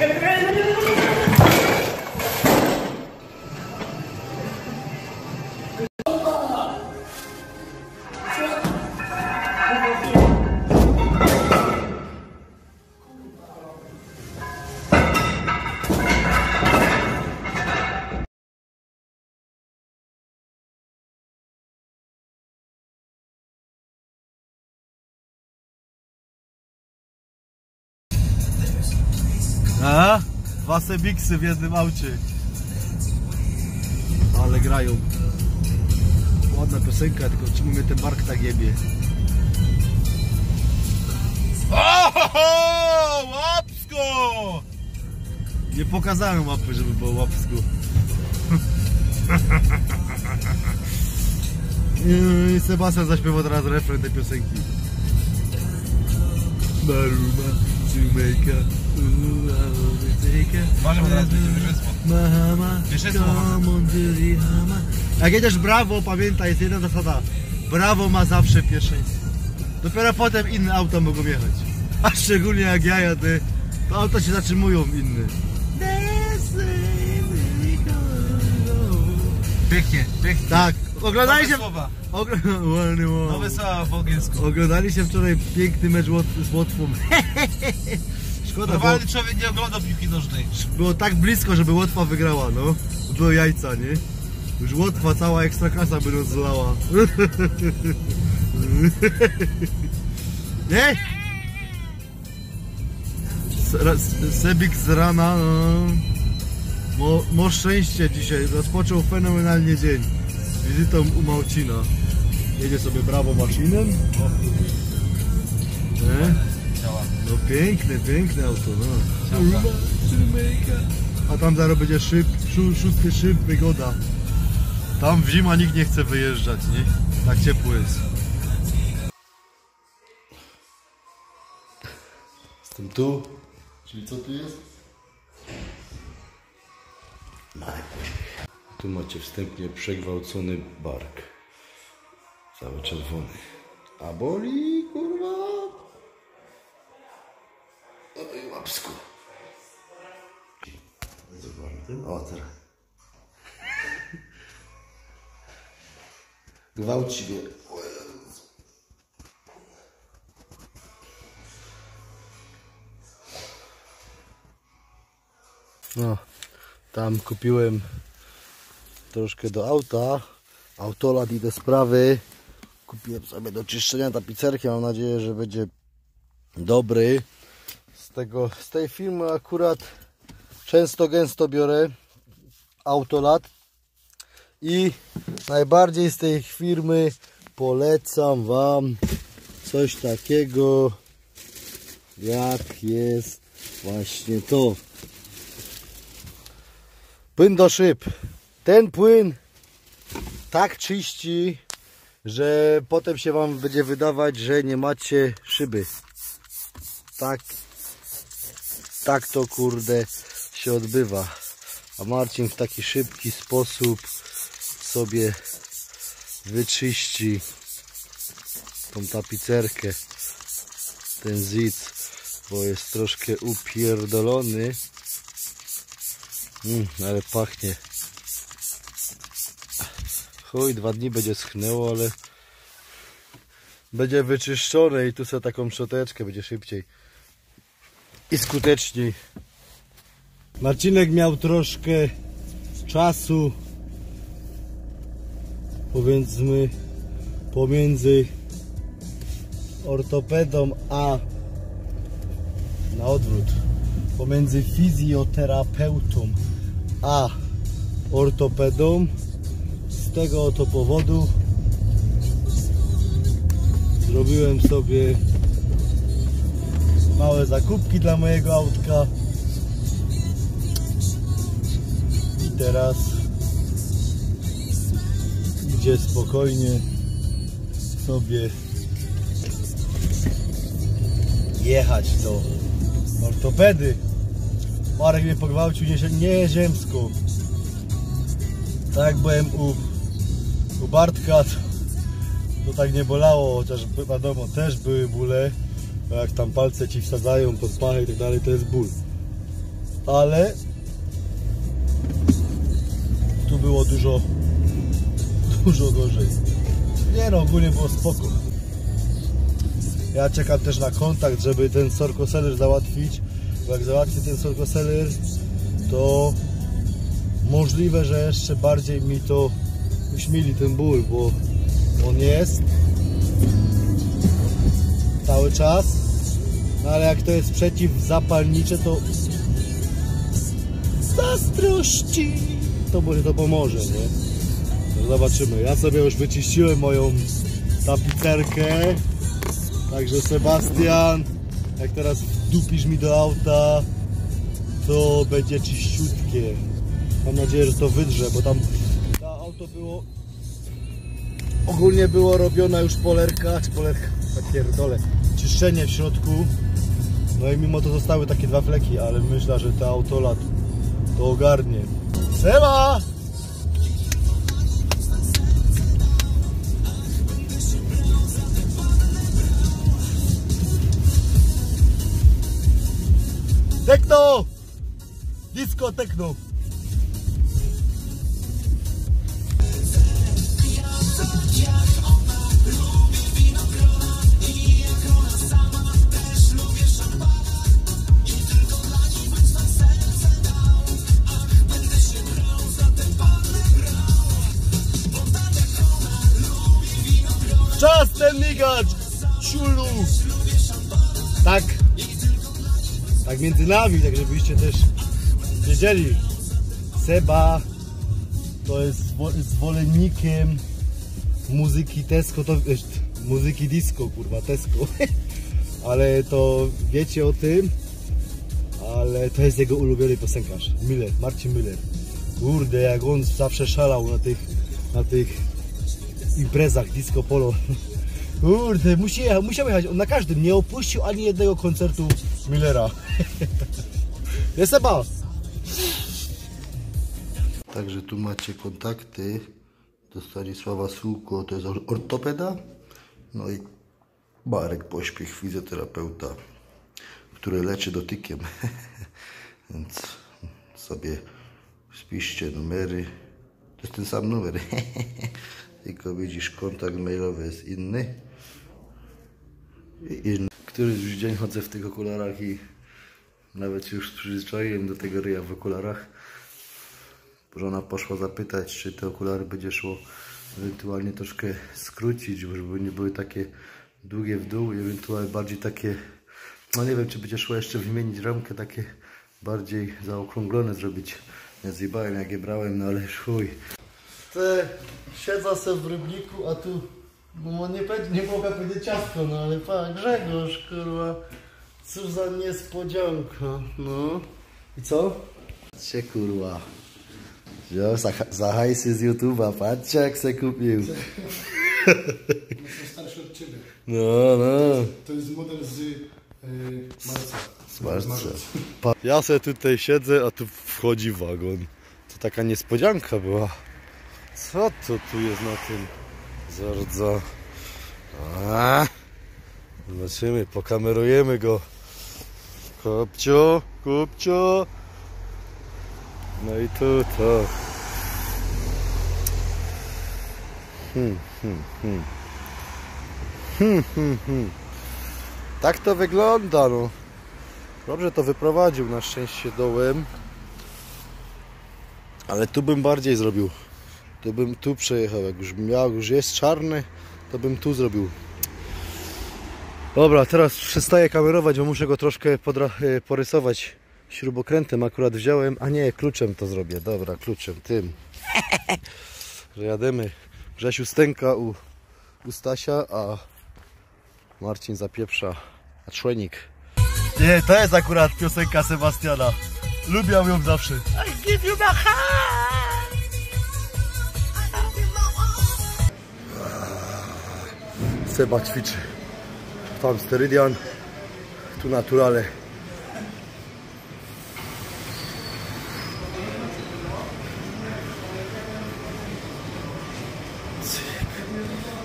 Ele ganhou! A? Dwa Sebiksy w jednym aucie. Ale grają. Ładna piosenka, tylko czemu mnie ten bark tak jebie? Ohoho! Łapsko! Nie pokazałem łapy, żeby było łapsko. I Sebastian zaśpiewał teraz refren tej piosenki. Maruma, Jamaica, bo teraz będzie the Hama. Jak jedziesz brawo, pamiętaj, jest jedna zasada. Brawo ma zawsze pierwszeństwo. Dopiero potem inne auta mogą jechać. A szczególnie jak ja jadę, to auta się zatrzymują inne. Pięknie, pięknie. Tak, Nowe oglądaliście... słowa. Ogl- Ładny wow. Nowe słowa angielsku. Oglądaliście wczoraj piękny mecz z Łotwą. Szkoda, bo Normalny człowiek nie ogląda piłki nożnej. było tak blisko, żeby Łotwa wygrała, no. Było jajca, nie? Już Łotwa, cała ekstraklasa by rozlała. nie? Se- Sebik z rana, no. Mo, mo szczęście dzisiaj, rozpoczął fenomenalnie dzień. Z wizytą u Małcina. Jedzie sobie brawo Marcinem. Nie? Działa. No piękne, piękne auto, no. A tam zaraz będzie szyb, szó, szósty szyb, wygoda. Tam w zima nikt nie chce wyjeżdżać, nie? Tak ciepło jest. Jestem tu. Czyli co tu jest? Tu macie wstępnie przegwałcony bark. Cały czerwony. A boli, kurwa. Zobaczmy. O, teraz. Gwałci mnie. No, tam kupiłem troszkę do auta. Autolat i te sprawy. Kupiłem sobie do czyszczenia tapicerki. Mam nadzieję, że będzie dobry. Tego, z tej firmy akurat często gęsto biorę autolat i najbardziej z tej firmy polecam Wam coś takiego jak jest właśnie to. Płyn do szyb. Ten płyn tak czyści że potem się Wam będzie wydawać, że nie macie szyby. Tak tak to kurde się odbywa. A Marcin w taki szybki sposób sobie wyczyści tą tapicerkę, ten zic, bo jest troszkę upierdolony. Mm, ale pachnie. Chuj, dwa dni będzie schnęło, ale będzie wyczyszczone i tu sobie taką szczoteczkę będzie szybciej i skuteczniej. Marcinek miał troszkę czasu powiedzmy pomiędzy ortopedą a na odwrót pomiędzy fizjoterapeutą a ortopedą z tego oto powodu zrobiłem sobie małe zakupki dla mojego autka. I teraz idzie spokojnie sobie jechać do ortopedy. Marek mnie pogwałcił nie, nie ziemską. Tak jak byłem u, u Bartka to, to tak nie bolało chociaż wiadomo też były bóle jak tam palce ci wsadzają pod pachę i tak dalej, to jest ból. ale tu było dużo, dużo gorzej. Nie no, ogólnie było spoko. Ja czekam też na kontakt, żeby ten sorkoseller załatwić, bo jak załatwię ten sorkoseller, to możliwe, że jeszcze bardziej mi to uśmili ten ból, bo on jest cały czas, no ale jak to jest przeciwzapalnicze, to zazdrości, to może to pomoże, nie? No zobaczymy. Ja sobie już wyczyściłem moją tapicerkę, także Sebastian, jak teraz wdupisz mi do auta, to będzie czyściutkie. Mam nadzieję, że to wydrze, bo tam to auto było ogólnie było robiona już polerka, czy polerka, tak pierdolę, czyszczenie w środku. No i mimo to zostały takie dwa fleki, ale myślę, że to autolat to ogarnie. Seba! Tekno! Disco tekno! Czas ten migacz! Ciulu! Tak. Tak między nami, tak żebyście też wiedzieli. Seba to jest zwo- zwolennikiem muzyki Tesco, to muzyki disco, kurwa, Tesco. Ale to wiecie o tym, ale to jest jego ulubiony piosenkarz. Miller, Marcin Miller. Kurde, jak on zawsze szalał na tych, na tych imprezach disco polo. Kurde, musi jechać, musiał jechać. On na każdym nie opuścił ani jednego koncertu Millera. Jest Seba! Także tu macie kontakty do Stanisława Sułko, to jest or- ortopeda. No i Marek Pośpiech, fizjoterapeuta, który leczy dotykiem. Więc sobie spiszcie numery. To jest ten sam numer. Tylko widzisz, kontakt mailowy jest inny. I inny. Któryś już dzień chodzę w tych okularach i nawet już przyzwyczaiłem do tego ryja w okularach. Żona poszła zapytać, czy te okulary będzie szło ewentualnie troszkę skrócić, żeby nie były takie długie w dół i ewentualnie bardziej takie, no nie wiem, czy będzie szło jeszcze wymienić ramkę, takie bardziej zaokrąglone zrobić. Nie zjebałem jak je brałem, no ale chuj. Te siedzę sobie w rybniku, a tu no nie, nie mogę powiedzieć ciastko, no ale pan Grzegorz, kurwa, cóż za niespodzianka, no. I co? Patrzcie, kurwa. Wziął za, za hajsy z YouTube'a, patrzcie jak se kupił. Jestem starszy od Ciebie. No, no. To jest model z y, marca. Zobaczcie. Pa- Ja sobie tutaj siedzę, a tu wchodzi wagon. To taka niespodzianka była. Co to tu jest na tym zardza? Zobaczymy, pokamerujemy go. Kopcio, kupcio. No i tu to. Hmm, hmm, hmm. Hmm, hmm, hmm. Tak to wygląda, no. Dobrze to wyprowadził na szczęście dołem. Ale tu bym bardziej zrobił. To bym tu przejechał. Jak już miał, już jest czarny, to bym tu zrobił. Dobra, teraz przestaję kamerować, bo muszę go troszkę e, porysować śrubokrętem. Akurat wziąłem, a nie, kluczem to zrobię. Dobra, kluczem, tym. Że jademy. Grzesiu stęka u, u Stasia, a Marcin zapieprza na członik. Nie, to jest akurat piosenka Sebastiana. Lubię ją zawsze. I give you my heart. Seba ćwiczy. Tam sterydian, tu naturale. Cyk,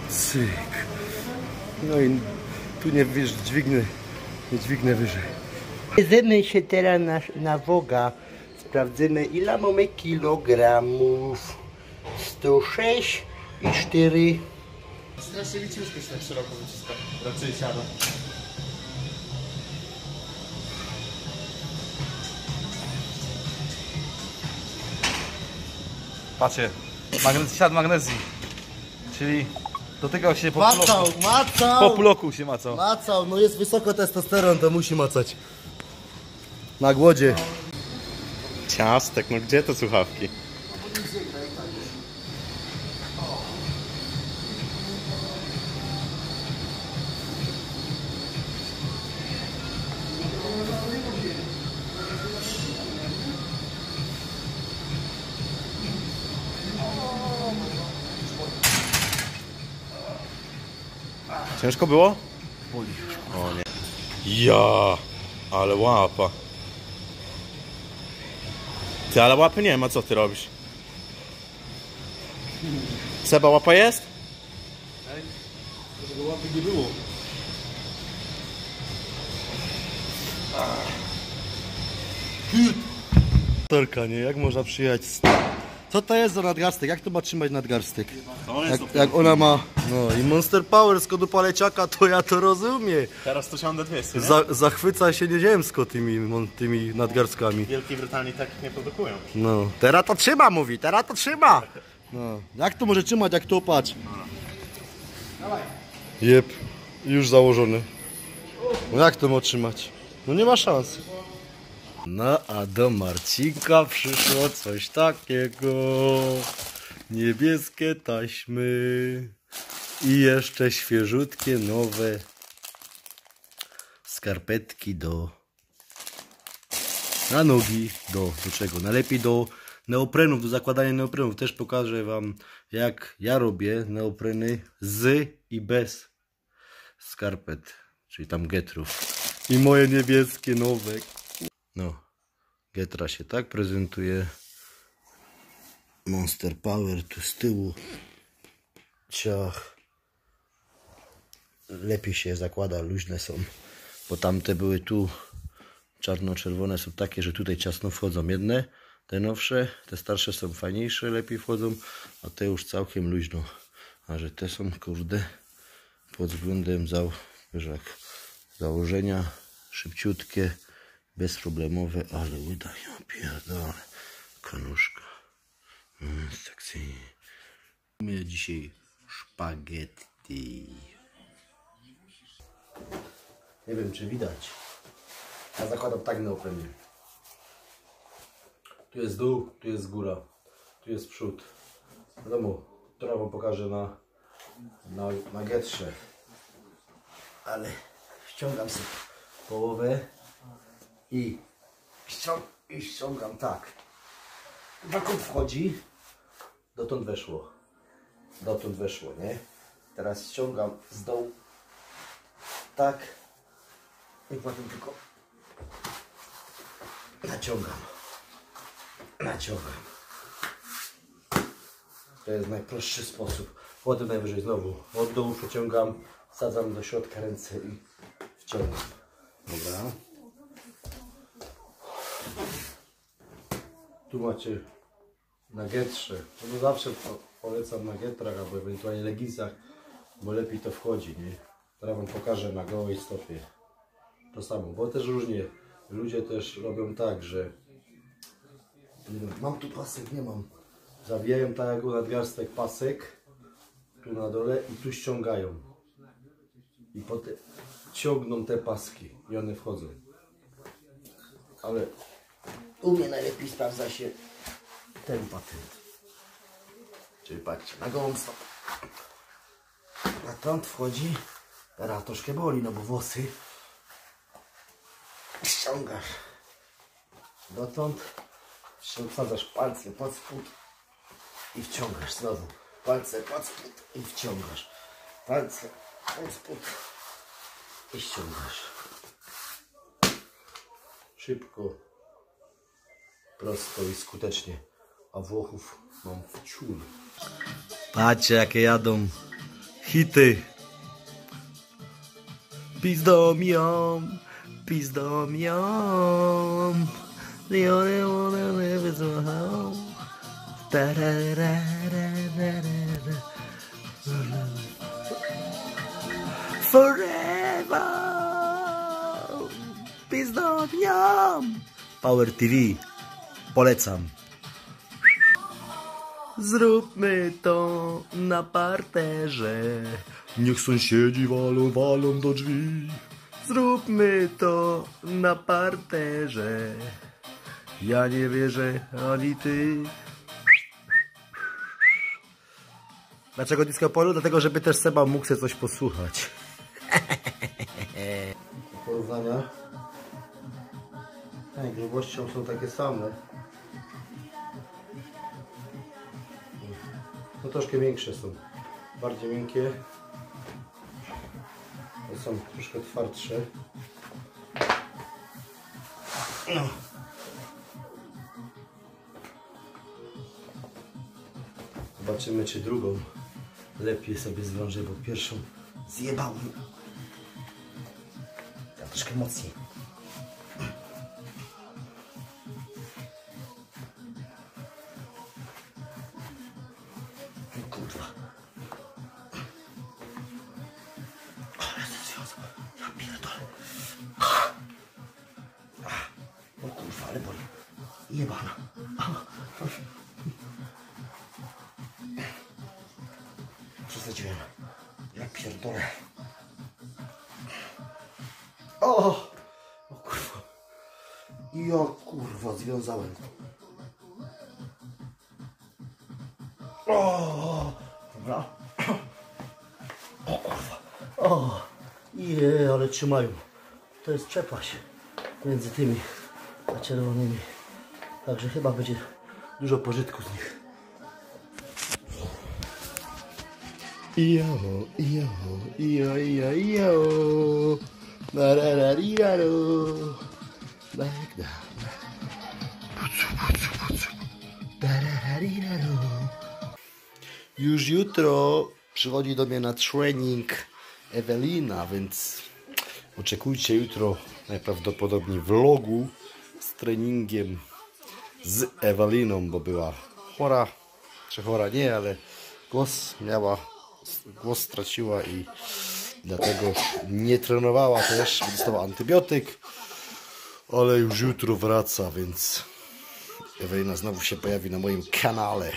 cyk. No i tu nie wiesz, dźwignę, nie dźwignę wyżej. Bierzemy się teraz na, na woga. Sprawdzimy ile mamy kilogramów. 106 i 4. Strasznie mi ciężko się tak szeroko wyciska. Raczej siada. Patrzcie, magnez, ślad magnezji. Czyli dotykał się po Macał, puloku. macał! Po puloku się macał. Macał, no jest wysoko testosteron, to musi macać. Na głodzie. Ciastek, no gdzie te słuchawki? Ciężko było? Boli. O nie. Ja, ale łapa. Ty, ale łapy nie ma, co ty robisz? Seba łapa jest? Tego łapy nie było. Torka, nie? Jak można przyjechać z... Co to jest za nadgarstek? Jak to ma trzymać nadgarstek? Jak, jak ona ma... No i Monster Power z kodu paleciaka, to ja to rozumiem. Teraz to siądę 200, nie? Za, zachwyca się nieziemsko tymi, mon- tymi nadgarstkami. W Wielkiej Brytanii tak nie produkują. No, teraz to trzyma, mówi, teraz to trzyma. No, jak to może trzymać, jak to patrz? Jep, już założony. No jak to ma trzymać? No nie ma szans. No a do Marcinka przyszło coś takiego. Niebieskie taśmy i jeszcze świeżutkie, nowe skarpetki do na nogi do, do czego? Najlepiej do neoprenów, do zakładania neoprenów. Też pokażę Wam, jak ja robię neopreny z i bez skarpet, czyli tam getrów. I moje niebieskie nowe. No, getra się tak prezentuje. Monster Power tu z tyłu. Ciach. Lepiej się zakłada, luźne są. Bo tamte były tu czarno-czerwone są takie, że tutaj ciasno wchodzą jedne, te nowsze, te starsze są fajniejsze, lepiej wchodzą, a te już całkiem luźno. A że te są, kurde, pod względem za, wiesz jak, założenia szybciutkie, bezproblemowe, ale udają, pierdolę, konuszka. Mm, sekcyjnie. Mamy dzisiaj szpaghetti. Nie wiem, czy widać. Ja zakładam tak neoprenie. Tu jest dół, tu jest góra, tu jest przód. Wiadomo, teraz wam pokażę na, na, na getrze. Ale ściągam sobie połowę i, ściąg, i ściągam tak. Dokąd wchodzi, dotąd weszło. Dotąd weszło, nie? Teraz ściągam z dołu tak i potem tylko naciągam. Naciągam. To jest najprostszy sposób. Potem najwyżej znowu od dołu przeciągam, wsadzam do środka ręce i wciągam. Dobra. Tu macie na getrze. No zawsze po- polecam na getrach albo ewentualnie leginsach, bo lepiej to wchodzi, nie? Teraz wam pokażę na gołej stopie. To samo, bo też różnie. Ludzie też robią tak, że mam tu pasek, nie mam. Zawijają tak jak nadgarstek pasek tu na dole i tu ściągają. I potem ciągną te paski i one wchodzą. Ale u mnie najlepiej sprawdza się ten patent. Czyli patrzcie, na gołą stopę. Na trąd wchodzi. Teraz troszkę boli, no bo włosy. Ściągasz. Dotąd wsadzasz palce pod spód i wciągasz znowu. Palce pod spód i wciągasz. Palce pod spód i ściągasz. Szybko, prosto i skutecznie. A Włochów mam w ciul. Patrzcie jakie jadą hity. Pizdą ją. Home. Ta-ra-ra-ra-ra-ra-ra. Forever! Pizdą ją! Power TV. Polecam. Zróbmy to na parterze. Niech sąsiedzi walą, walą do drzwi. Zróbmy to na parterze. Ja nie wierzę, ani ty. Dlaczego disco polo? Dlatego, żeby też Seba mógł sobie coś posłuchać. Porównania. Tak, grubością są takie same. No troszkę większe są. Bardziej miękkie. Te są troszkę twardsze. No. Zobaczymy, czy drugą lepiej sobie zwiążę, bo pierwszą zjebałem. Ja troszkę mocniej. Ale boli. Jebana. Przesadziłem. Ja pierdolę. O! O kurwa. Ja kurwa związałem. O! Dobra. O kurwa. O! Je, ale trzymają. To jest przepaść między tymi czerwonymi. Także chyba będzie dużo pożytku z nich. Yo, yo, yo, yo, yo. La, la, la, li, la, lo. Like that. Pucu, lo. Już jutro przychodzi do mnie na trening Ewelina, więc oczekujcie jutro najprawdopodobniej vlogu treningiem z Eweliną, bo była chora, czy chora nie, ale głos miała, głos straciła i dlatego nie trenowała też, dostała antybiotyk, ale już jutro wraca, więc Ewelina znowu się pojawi na moim kanale.